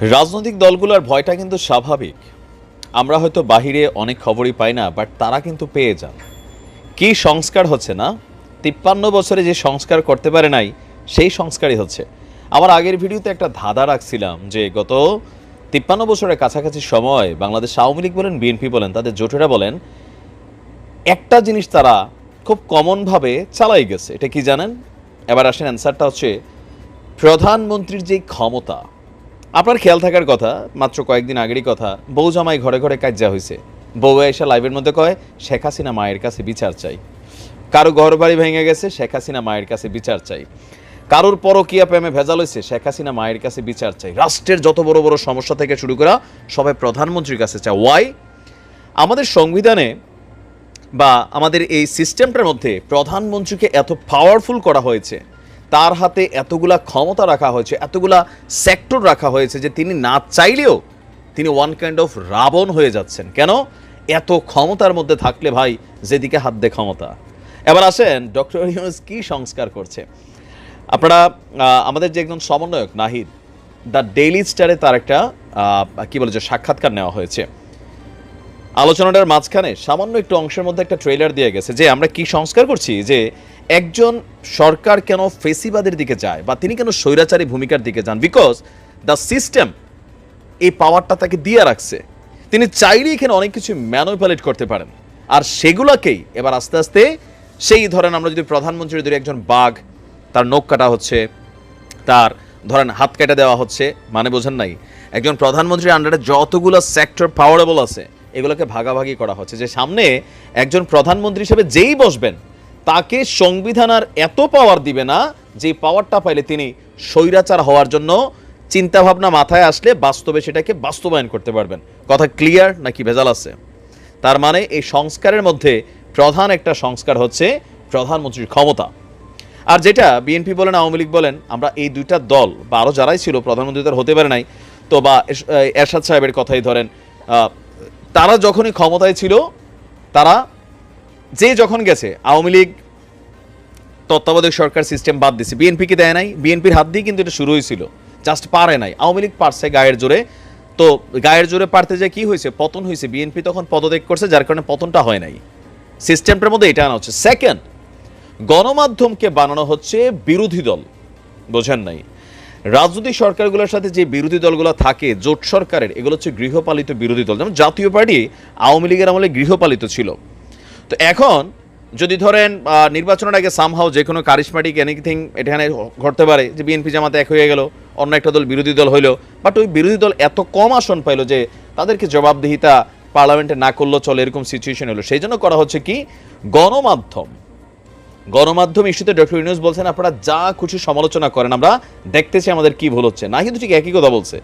রাজনৈতিক দলগুলোর ভয়টা কিন্তু স্বাভাবিক। আমরা হয়তো বাহিরে অনেক খবরই পাই না বাট তারা কিন্তু পেয়ে যান। কি সংস্কার হচ্ছে না? তিপ্পান্ন বছরে যে সংস্কার করতে পারে নাই, সেই সংস্কারই হচ্ছে। আমার আগের ভিডিওতে একটা ধাঁধা রাখছিলাম যে গত তিপ্পান্ন বছরের কাছাকাছি সময় বাংলাদেশ আওয়ামী লীগ বলেন বিএনপি বলেন, তাদের জোটেরা বলেন, একটা জিনিস তারা খুব কমনভাবে চালাই গেছে। এটা কি জানেন? এবার আসেন অ্যান্সারটা হচ্ছে, প্রধানমন্ত্রীর যে ক্ষমতা আপনার খেয়াল থাকার কথা, মাত্র কয়েকদিন আগেরই কথা, বউ জামাই ঘরে ঘরে কাজ্যা হয়েছে বউ এসে লাইভের মধ্যে কয়, শেখ হাসিনা মায়ের কাছে বিচার চাই। কারও ঘর বাড়ি ভেঙে গেছে, শেখ হাসিনা মায়ের কাছে বিচার চাই। কারোর পরকিয়া প্রেমে ভেজাল হয়েছে শেখ হাসিনা মায়ের কাছে বিচার চাই। রাষ্ট্রের যত বড় বড় সমস্যা থেকে শুরু করা সবাই প্রধানমন্ত্রীর কাছে চায় ওয়াই আমাদের সংবিধানে বা আমাদের এই সিস্টেমটার মধ্যে প্রধানমন্ত্রীকে এত পাওয়ারফুল করা হয়েছে। তার হাতে এতগুলা ক্ষমতা রাখা হয়েছে, এতগুলা সেক্টর রাখা হয়েছে যে তিনি না চাইলেও তিনি ওয়ান কাইন্ড অফ রাবণ হয়ে যাচ্ছেন। কেন? এত ক্ষমতার মধ্যে থাকলে ভাই যেদিকে হাত দে ক্ষমতা। এবার আসেন ডক্টর ইউনুস কি সংস্কার করছে? আপনারা আমাদের যে একজন সমন্বয়ক, নাহিদ দ্য ডেইলি স্টারে তার একটা কি বলে যে সাক্ষাৎকার নেওয়া হয়েছে। আলোচনাটার মাঝখানে সামান্য একটু অংশের মধ্যে একটা ট্রেলার দিয়ে গেছে যে আমরা কি সংস্কার করছি? যে একজন সরকার কেন ফেসিবাদের দিকে যায় বা তিনি কেন স্বৈরাচারী ভূমিকার দিকে যান? বিকজ দ্য সিস্টেম এই পাওয়ারটা তাকে দিয়ে রাখছে। তিনি চাইলেই এখানে অনেক কিছু ম্যানুপুলেট করতে পারেন। আর সেগুলোকেই এবার আস্তে আস্তে সেই ধরেন আমরা যদি প্রধানমন্ত্রীর ধরি একজন বাঘ, তার নখ কাটা হচ্ছে, তার ধরেন হাত কেটে দেওয়া হচ্ছে মানে বোঝেন নাই, একজন প্রধানমন্ত্রীর আন্ডারে যতগুলো সেক্টর পাওয়ারেবল আছে, এগুলোকে ভাগাভাগি করা হচ্ছে। যে সামনে একজন প্রধানমন্ত্রী হিসেবে যেই বসবেন তাকে সংবিধান আর এত পাওয়ার দিবে না যে পাওয়ারটা পাইলে তিনি স্বৈরাচার হওয়ার জন্য চিন্তা ভাবনা মাথায় আসলে বাস্তবে সেটাকে বাস্তবায়ন করতে পারবেন। কথা ক্লিয়ার নাকি ভেজাল আছে? তার মানে এই সংস্কারের মধ্যে প্রধান একটা সংস্কার হচ্ছে প্রধানমন্ত্রীর ক্ষমতা। আর যেটা বিএনপি বলেন, আওয়ামী লীগ বলেন, আমরা এই দুইটা দল বা আরও যারাই ছিল, প্রধানমন্ত্রী তার হতে পারে নাই, তো বা এরশাদ সাহেবের কথাই ধরেন তারা যখনই ক্ষমতায় ছিল, তারা যে যখন গেছে, আওয়ামী লীগ, তত্ত্বাবধায়ক সরকার সিস্টেম বাদ দিছে। বিএনপিকে দেয় নাই? বিএনপির হাত দিয়ে কিন্তু এটা শুরু হয়েছিল জাস্ট পারে নাই। আওয়ামী লীগ পারছে গায়ের জোরে। তো গায়ের জোরে পারতে যে কি হয়েছে? পতন হয়েছে। বিএনপি তখন পদত্যাগ করছে, যার কারণে পতনটা হয় নাই। সিস্টেমটার মধ্যে এটা আনা হচ্ছে। সেকেন্ড গণমাধ্যমকে বানানো হচ্ছে বিরোধী দল। বোঝেন নাই? রাজনৈতিক সরকারগুলোর সাথে যে বিরোধী দলগুলো থাকে, জোট সরকারের, এগুলো হচ্ছে গৃহপালিত বিরোধী দল। যেমন জাতীয় পার্টি আওয়ামী লীগের আমলে গৃহপালিত ছিল। তো এখন যদি ধরেন নির্বাচনের আগে সামহাও যে কোনো কারিশমাটিক এনিথিং এখানে ঘটতে পারে, যে বিএনপি জামাতে এক হয়ে গেল, অন্য একটা দল বিরোধী দল হইল বাট ওই বিরোধী দল এত কম আসন পাইলো যে তাদেরকে জবাবদিহিতা পার্লামেন্টে না করলেও চলে এরকম সিচুয়েশন হলো সেই জন্য করা হচ্ছে কি? গণমাধ্যম গণমাধ্যম ইস্যুতে ডক্টর ইউনুস বলছেন, আপনারা যা খুশি সমালোচনা করেন, আমরা দেখতেছি আমাদের কি ভুল হচ্ছে। না কিন্তু ঠিক একই কথা বলছে।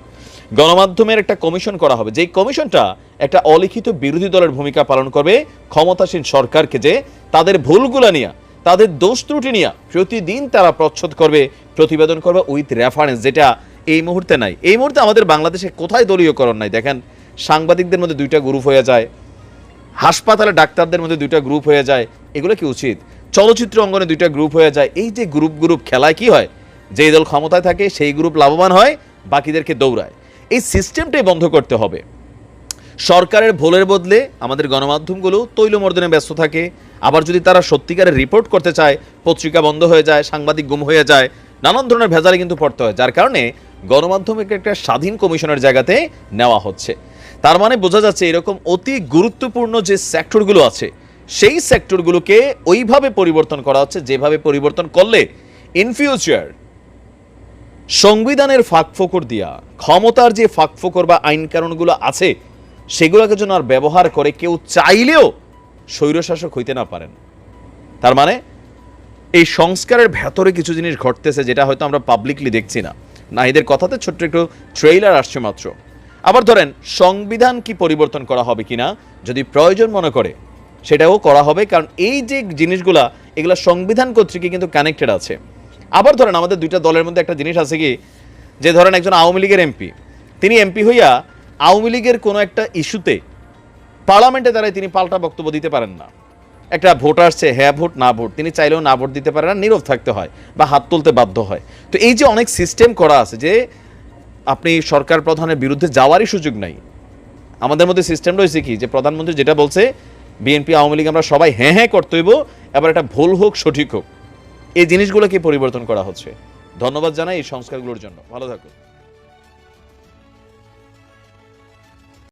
গণমাধ্যমের একটা কমিশন করা হবে। যেই কমিশনটা একটা অলিখিত বিরোধী দলের ভূমিকা পালন করবে, ক্ষমতাসীন সরকারকে যে তাদের ভুলগুলো নিয়ে, তাদের দোষ ত্রুটি নিয়ে প্রতিদিন তারা প্রচ্ছদ করবে, প্রতিবেদন করবে উইথ রেফারেন্স যেটা এই মুহূর্তে নাই। এই মুহূর্তে আমাদের বাংলাদেশে কোথায় দলীয়করণ নাই? দেখেন, সাংবাদিকদের মধ্যে দুইটা গ্রুপ হয়ে যায়, হাসপাতালে ডাক্তারদের মধ্যে দুইটা গ্রুপ হয়ে যায়, এগুলো কি উচিত? চলচ্চিত্র অঙ্গনে দুইটা গ্রুপ হয়ে যায়, এই যে গ্রুপ গ্রুপ খেলায় কি হয়? যেই দল ক্ষমতায় থাকে, সেই গ্রুপ লাভবান হয়, বাকিদেরকে দৌড়ায়। এই সিস্টেমটাই বন্ধ করতে হবে। সরকারের ভুলের বদলে আমাদের গণমাধ্যমগুলো তৈলমর্দনে ব্যস্ত থাকে। আবার যদি তারা সত্যিকারের রিপোর্ট করতে চায়, পত্রিকা বন্ধ হয়ে যায়, সাংবাদিক গুম হয়ে যায়, নানান ধরনের ভেজালে কিন্তু পড়তে হয়, যার কারণে গণমাধ্যমকে একটা স্বাধীন কমিশনের জায়গাতে নেওয়া হচ্ছে। তার মানে বোঝা যাচ্ছে এরকম অতি গুরুত্বপূর্ণ যে সেক্টরগুলো আছে, সেই সেক্টরগুলোকে ওইভাবে পরিবর্তন করা হচ্ছে, যেভাবে পরিবর্তন করলে ইন ফিউচার সংবিধানের ফাঁকফোকর দিয়া, ক্ষমতার যে ফাঁকফোকর বা আইন কানুনগুলো আছে, সেগুলোকে যেন আর ব্যবহার করে কেউ চাইলেও স্বৈরশাসক হইতে না পারেন। তার মানে এই সংস্কারের ভেতরে কিছু জিনিস ঘটতেছে যেটা হয়তো আমরা পাবলিকলি দেখছি না। নাহিদের কথাতে ছোট্ট একটু ট্রেইলার আসছে মাত্র। আবার ধরেন, সংবিধান কি পরিবর্তন করা হবে কিনা, যদি প্রয়োজন মনে করে, সেটাও করা হবে, কারণ এই যে জিনিসগুলা, এগুলা সংবিধান কর্তৃক কিন্তু কানেক্টেড আছে। আবার ধরেন আমাদের দুইটা দলের মধ্যে একটা জিনিস আছে কি, যে ধরেন একজন আওয়ামী লীগের এমপি, তিনি এমপি হইয়া আওয়ামী লীগের কোনো একটা ইস্যুতে পার্লামেন্টে দ্বারাই তিনি পাল্টা বক্তব্য দিতে পারেন না। একটা ভোট আসছে হ্যাঁ ভোট, না ভোট, তিনি চাইলেও না ভোট দিতে পারেন না নীরব থাকতে হয় বা হাত তুলতে বাধ্য হয়। তো এই যে অনেক সিস্টেম করা আছে যে আপনি সরকার প্রধানের বিরুদ্ধে যাওয়ারই সুযোগ নাই। আমাদের মধ্যে সিস্টেম রয়েছে কি, যে প্রধানমন্ত্রী যেটা বলছে, বিএনপি, আওয়ামী লীগ, আমরা সবাই হ্যাঁ হ্যাঁ করতে হইব এবার এটা ভুল হোক, সঠিক হোক। এই জিনিসগুলোকে পরিবর্তন করা হচ্ছে। ধন্যবাদ জানাই এই সংস্কারগুলোর জন্য। ভালো থাকুন।